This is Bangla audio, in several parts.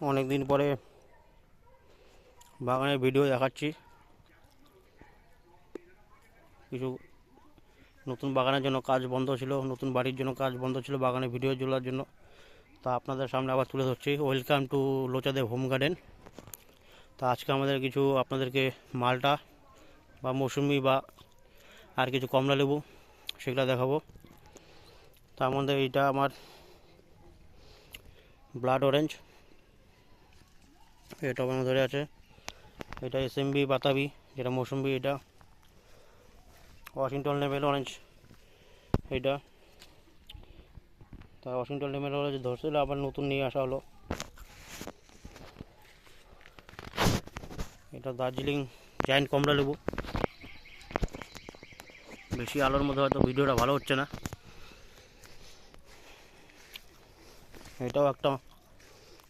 অনেক দিন পরে বাগানের ভিডিও দেখাচ্ছি। কিছু নতুন বাগানের জন্য কাজ বন্ধ ছিল, নতুন বাড়ির জন্য কাজ বন্ধ ছিল বাগানে ভিডিও তোলার জন্য। তা আপনাদের সামনে আবার তুলে ধরছি। Welcome to Lochadeb home garden তা আজকে আমাদের কিছু আপনাদেরকে মালটা বা মৌসুমি বা আর কিছু কমলা লেবু সেগুলো দেখাবো। তার মধ্যে এইটা আমার ব্লাড অরেঞ্জ এটা আমার ধরে আছে। এটা এসএমবি বাতাবি, যেটা মৌসুম্বি এটা। ওয়াশিংটন লেভেল অরেঞ্জ এটা। তা ওয়াশিংটন লেভেল অরেঞ্জ ধরছিল, আবার নতুন নিয়ে আসা হলো। এটা দার্জিলিং জায়েন্ট কমলা লেবু। বেশি আলোর মধ্যে হয়তো ভিডিওটা ভালো হচ্ছে না। এটাও একটা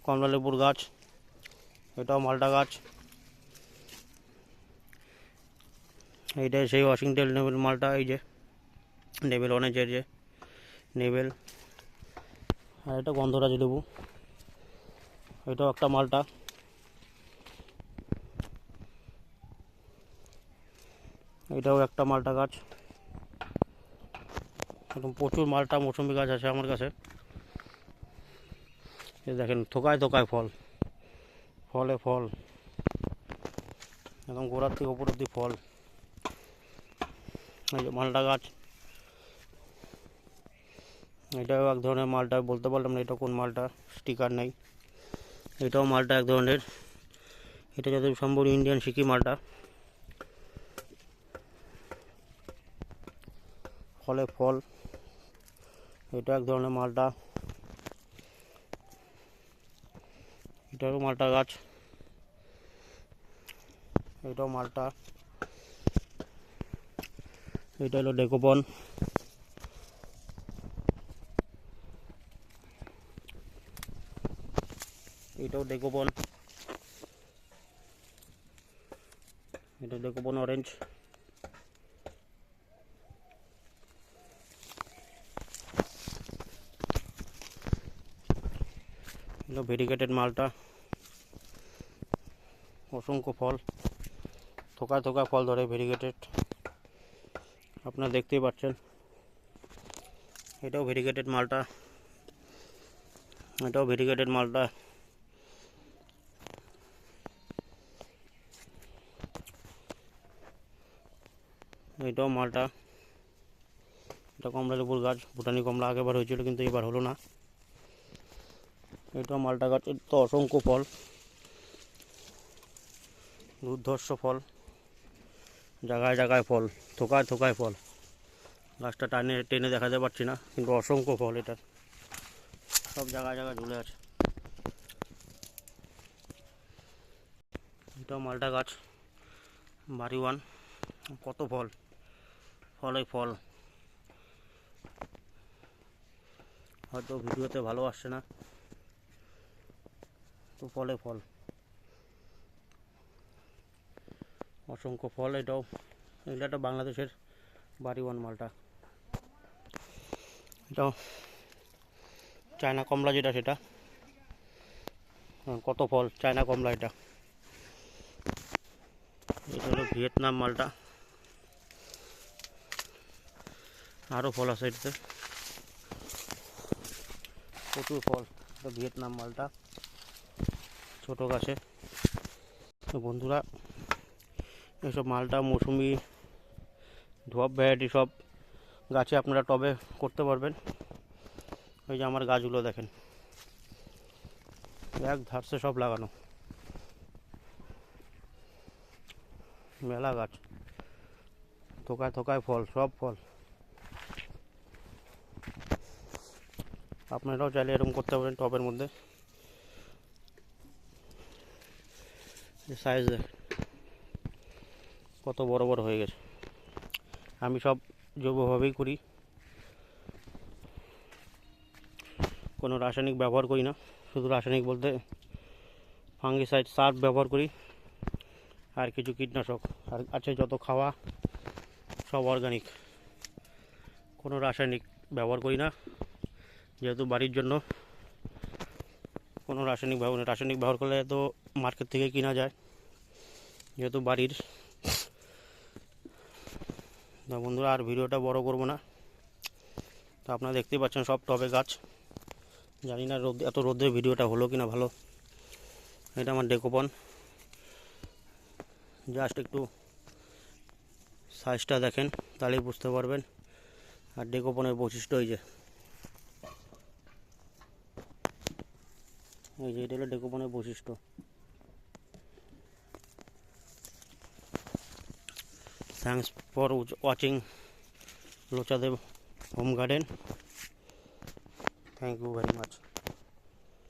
কমলা লেবুর গাছ। এটাও মালটা গাছ। এইটাই সেই ওয়াশিংটন নেবেল মালটা, এই যে, নেবেল অনেজের যে, নেবেল। আর এটা গন্ধরাজ লেবু। এটাও একটা মালটা। এটাও একটা মালটা গাছ। একদম প্রচুর মালটা মৌসুমি গাছ আছে আমার কাছে। দেখেন, থোকায় থোকায় ফল। ফলে ফল। একদম গোড়ার থেকে ওপর অব্দি ফল। এই যে মালটা গাছ। এটাও এক ধরনের মালটা বলতে পারলাম না এটা কোন মালটা স্টিকার নেই। এটাও মালটা এক ধরনের। এটা যত সম্ভব ইন্ডিয়ান সিকি মালটা ফলে ফল। এটা এক ধরনের মালটা এটারও মালটা গাছ। এটাও মালটা। এটা হলো ডেকোপন এটাও ডেকোপন এটা ডেকোপন অরেঞ্জ। ভেরিগেটেড মালটা। অসংখ্য ফল থোকায় থোকায় ফল ধরে ভেরিগেটেড আপনারা দেখতেই পাচ্ছেন এটাও ভেরিগেটেড মালটা এটাও ভেরিগেটেড মালটা এটাও মালটা এটা কমলা লেবুর গাছ ভুটানি কমলা আগেবার হয়েছিল কিন্তু এবার হলো না এটা মালটা গাছ এর তো অসংখ্য ফল দুর্ধর্ষ ফল জায়গায় জায়গায় ফল, থোকায় থোকায় ফল। গাছটা টানে, টেনে দেখাতে পারছি না, কিন্তু অসংখ্য ফল এটার সব জায়গায় জায়গায় ঝুলে আছে। এটাও মালটা গাছ, বাড়ি ওয়ান। কত ফল? ফলে ফল। হয়তো ভিডিওতে ভালো আসছে না, তো ফলে ফল। অসংখ্য ফল এটাও এগুলো একটা বাংলাদেশের বাড়ি ওয়ান মালটা। এটাও চায়না কমলা যেটা সেটা। হ্যাঁ, কত ফল চায়না কমলা এটা। এটা হলো ভিয়েতনাম মালটা। আরও ফল আছে এটাতে। প্রচুর ফল এটা ভিয়েতনাম মালটা। ছোটো গাছে। তো বন্ধুরা এসব মালটা, মৌসুমি ধোয়াব, ভ্যারাইটি সব গাছে আপনারা টবে করতে পারবেন। ওই যে আমার গাছগুলো দেখেন। এক ধারসে সব লাগানো। মেলা গাছ। থোকায় থোকায় ফল, সব ফল। আপনারাও চাইলে এরকম করতে পারেন টবের মধ্যে। সাইজ দেখেন। কত বড় বড় হয়ে গেছে। আমি সব জৈবভাবেই করি। কোনো রাসায়নিক ব্যবহার করি না। শুধু রাসায়নিক বলতে ফাঙ্গিসাইড সার ব্যবহার করি। আর কিছু কীটনাশক। আর আছে যত খাওয়া, সব অর্গানিক কোনো রাসায়নিক ব্যবহার করি না। যেহেতু বাড়ির জন্য কোনো রাসায়নিক ব্যবহার। রাসায়নিক ব্যবহার করলে তো মার্কেট থেকে কিনা যায়। যেহেতু বাড়ির না বন্ধুরা, আর ভিডিওটা বড় করব না। তো আপনারা দেখতেই পাচ্ছেন সব টবে গাছ। জানি না রোদ এত রোদে ভিডিওটা হলো কি না ভালো। এটা আমার ডেকোপন। জাস্ট একটু সাইজটা দেখেন, তাহলেই বুঝতে পারবেন। আর ডেকোপনের বৈশিষ্ট্য এই যে। এই যে, এটা হলো ডেকোপনের বৈশিষ্ট্য। thanks for watching Lochadev home garden. Thank you very much.